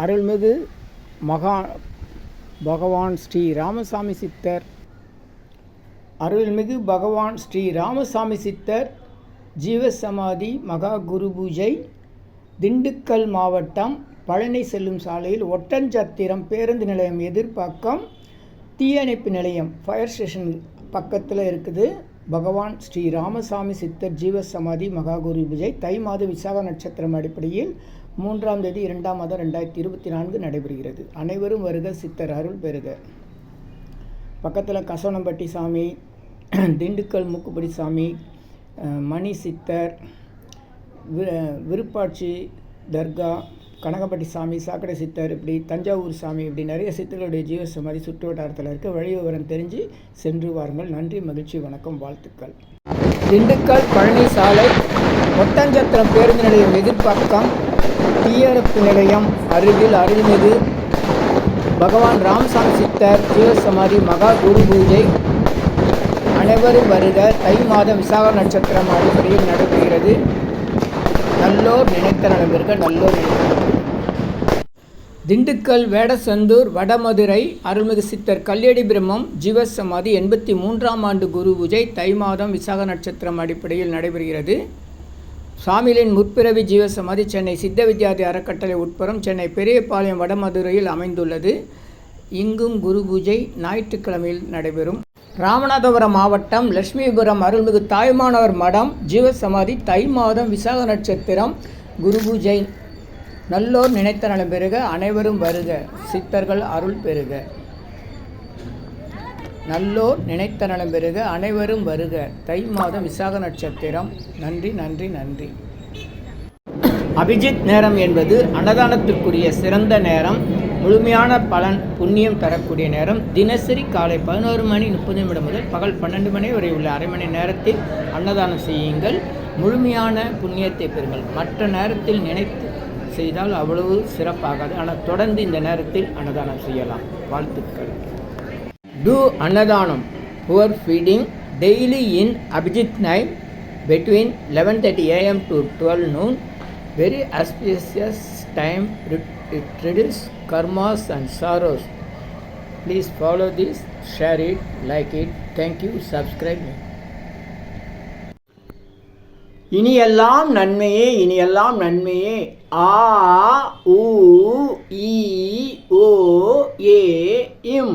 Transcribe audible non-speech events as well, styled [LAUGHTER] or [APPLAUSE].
அருள்மிகு மகா பகவான் ஸ்ரீ ராமசாமி சித்தர். அருள்மிகு பகவான் ஸ்ரீ ராமசாமி சித்தர் ஜீவசமாதி மகா குரு பூஜை திண்டுக்கல் மாவட்டம் பழனி செல்லும் சாலையில் ஒட்டஞ்சத்திரம் பேருந்து நிலையம் எதிர்பக்கம் தீயணைப்பு நிலையம் ஃபயர் ஸ்டேஷன் பக்கத்தில் இருக்குது. பகவான் ஸ்ரீ ராமசாமி சித்தர் ஜீவசமாதி மகா குரு பூஜை தை மாத விசாக நட்சத்திரம் அடிப்படையில் மூன்றாம் தேதி இரண்டாம் மாதம் ரெண்டாயிரத்தி இருபத்தி நான்கு நடைபெறுகிறது. அனைவரும் வருக சித்தர் அருள் பெறுக. பக்கத்தில் கசவனம்பட்டி சாமி [CLEARS THROAT] திண்டுக்கல் மூக்குப்படி சாமி மணி சித்தர் வி விருப்பாட்சி தர்கா கனகப்பட்டி சாமி சாக்கடை சித்தர் இப்படி தஞ்சாவூர் சாமி இப்படி நிறைய சித்தர்களுடைய ஜீவசமாதி சுற்று வட்டாரத்தில் இருக்க. வழி விவரம் தெரிஞ்சு சென்று வாருங்கள். நன்றி மகிழ்ச்சி வணக்கம் வாழ்த்துக்கள். திண்டுக்கல் பழனி சாலை ஒட்டஞ்சத்திரம் பேருந்து நிலையம் எதிர்பார்க்கம். தீயணைப்பு நிலையம் அருகில் அருள்மிகு பகவான் ராமசாமி சித்தர் ஜீவசமாதி மகா குரு பூஜை. அனைவரும் வருக. தை மாதம் விசாக நட்சத்திரம் அடிப்படையில் நடைபெறுகிறது. நல்லோர் நினைத்த நலமிருக்க நல்லோர் நினைத்த திண்டுக்கல் வேடசந்தூர் வடமதுரை அருள்மிகு சித்தர் கல்யடி பிரம்மம் ஜீவசமாதி எண்பத்தி மூன்றாம் ஆண்டு குரு பூஜை தை மாதம் விசாக நட்சத்திரம் அடிப்படையில் நடைபெறுகிறது. சாமிலின் முற்பிறவி ஜீவசமாதி சென்னை சித்த வித்யாதி அறக்கட்டளை உட்புறம் சென்னை பெரியபாளையம் வடமதுரையில் அமைந்துள்ளது. இங்கும் குரு பூஜை ஞாயிற்றுக்கிழமையில் நடைபெறும். ராமநாதபுரம் மாவட்டம் லட்சுமிபுரம் அருள்மிகு தாய்மானவர் மடம் ஜீவசமாதி தை மாதம் விசாக நட்சத்திரம் குரு பூஜை. நல்லோர் நினைத்த நலம் பெறுக அனைவரும் வருக சித்தர்கள் அருள் பெறுக. நல்லோர் நினைத்த நலம் பெருக அனைவரும் வருக. தை மாதம் விசாக நட்சத்திரம். நன்றி நன்றி நன்றி. அபிஜித் நேரம் என்பது அன்னதானத்திற்குரிய சிறந்த நேரம். முழுமையான பலன் புண்ணியம் தரக்கூடிய நேரம். தினசரி காலை பதினோரு மணி முப்பது நிமிடம் முதல் பகல் பன்னெண்டு மணி வரை உள்ள அரை மணி நேரத்தில் அன்னதானம் செய்யுங்கள். முழுமையான புண்ணியத்தை பெறுங்கள். மற்ற நேரத்தில் நினைத்து செய்தால் அவ்வளவு சிறப்பாகாது. ஆனால் தொடர்ந்து இந்த நேரத்தில் அன்னதானம் செய்யலாம். வாழ்த்துக்கள். Do Annadhanam, poor feeding daily in Abhijit night between 11.30 am to 12 noon. Very auspicious time, it reduces karmas and sorrows. Please follow this, share it, like it. Thank you, subscribe me. இனியெல்லாம் நன்மையே இனியெல்லாம் நன்மையே ஆ உ ஈ ஓ ஏ இம்